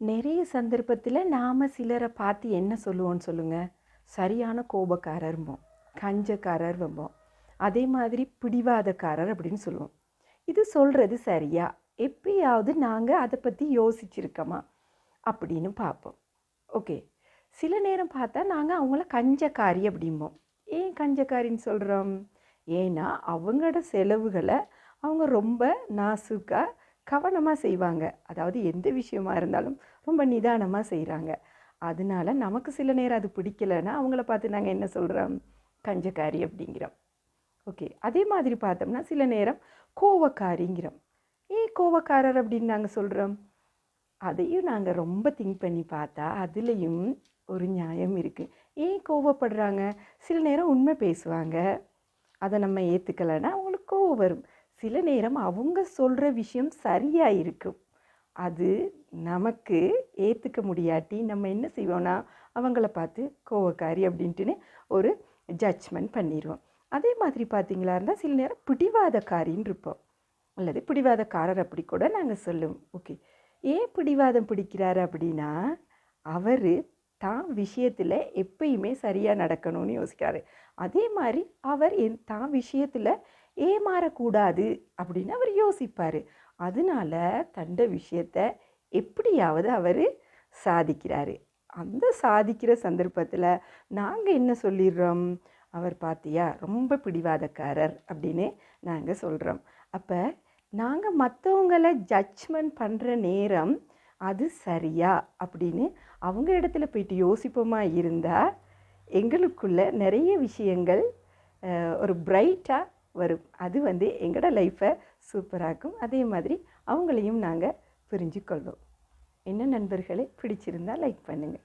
நிறைய சந்தர்ப்பத்தில் நாம் சிலரை பார்த்து என்ன சொல்லுவோம்னு சொல்லுங்கள் சரியான கோபக்காரர்ம்போம் கஞ்சக்காரர் வம்போம் அதே மாதிரி பிடிவாதக்காரர் அப்படின்னு சொல்லுவோம். இது சொல்கிறது சரியா? எப்பயாவது நாங்கள் அதை பற்றி யோசிச்சிருக்கோமா? அப்படின்னு பார்ப்போம். ஓகே. சில நேரம் பார்த்தா நாங்கள் அவங்கள கஞ்சக்காரி அப்படிம்போம். ஏன் கஞ்சக்காரின்னு சொல்கிறோம் ஏன்னா அவங்களோட செலவுகளை அவங்க ரொம்ப நாசுக்காக கவனமாக செய்வாங்க. அதாவது எந்த விஷயமா இருந்தாலும் ரொம்ப நிதானமாக செய்கிறாங்க அதனால நமக்கு சில நேரம் அது பிடிக்கலைன்னா அவங்கள பார்த்து நாங்கள் என்ன சொல்கிறோம் கஞ்சக்காரி அப்படிங்கிறோம். ஓகே. அதே மாதிரி பார்த்தோம்னா சில நேரம் கோவக்காரிங்கிறோம். ஏன் கோவக்காரர் அப்படின்னு நாங்கள் சொல்கிறோம் அதையும் நாங்கள் ரொம்ப திங்க் பண்ணி பார்த்தா அதுலேயும் ஒரு நியாயம் இருக்குது ஏன் கோவப்படுறாங்க? சில நேரம் உண்மை பேசுவாங்க. அதை நம்ம ஏற்றுக்கலைன்னா அவங்களுக்கு கோவம் வரும். சில நேரம் அவங்க சொல்கிற விஷயம் சரியாக இருக்கும். அது நமக்கு ஏற்றுக்க முடியாட்டி நம்ம என்ன செய்வோம்னா அவங்கள பார்த்து கோவக்காரி அப்படின்ட்டுன்னு ஒரு ஜட்ஜ்மெண்ட் பண்ணிடுவோம் அதே மாதிரி பார்த்தீங்களா இருந்தால் சில நேரம் பிடிவாதக்காரின்னு இருப்போம். அல்லது பிடிவாதக்காரர் அப்படி கூட நாங்கள் சொல்லுவோம் ஓகே. ஏன் பிடிவாதம் பிடிக்கிறார் அப்படின்னா அவர் தான் விஷயத்தில் எப்பயுமே சரியாக நடக்கணும்னு யோசிக்கிறாரு. அதே மாதிரி அவர் என் தான் விஷயத்தில் ஏமாறக்கூடாது அப்படின்னு அவர் யோசிப்பார். அதனால தண்ட விஷயத்தை எப்படியாவது அவர் சாதிக்கிறாரு. அந்த சாதிக்கிற சந்தர்ப்பத்தில் நாங்கள் என்ன சொல்லிடுறோம் அவர் பார்த்தியா ரொம்ப பிடிவாதக்காரர் அப்படின்னு நாங்கள் சொல்கிறோம் அப்போ நாங்கள் மற்றவங்களை ஜட்ஜ்மெண்ட் பண்ணுற நேரம் அது சரியா அப்படின்னு அவங்க இடத்துல போயிட்டு யோசிப்போமா இருந்தால் எங்களுக்குள்ள நிறைய விஷயங்கள் ஒரு பிரைட்டாக வரும். அது வந்து எங்களோட லைஃப்பை சூப்பராக்கும் அதே மாதிரி அவங்களையும் நாங்கள் புரிஞ்சுக்கொள்வோம். என்ன நண்பர்களே பிடிச்சிருந்தால் லைக் பண்ணுங்கள்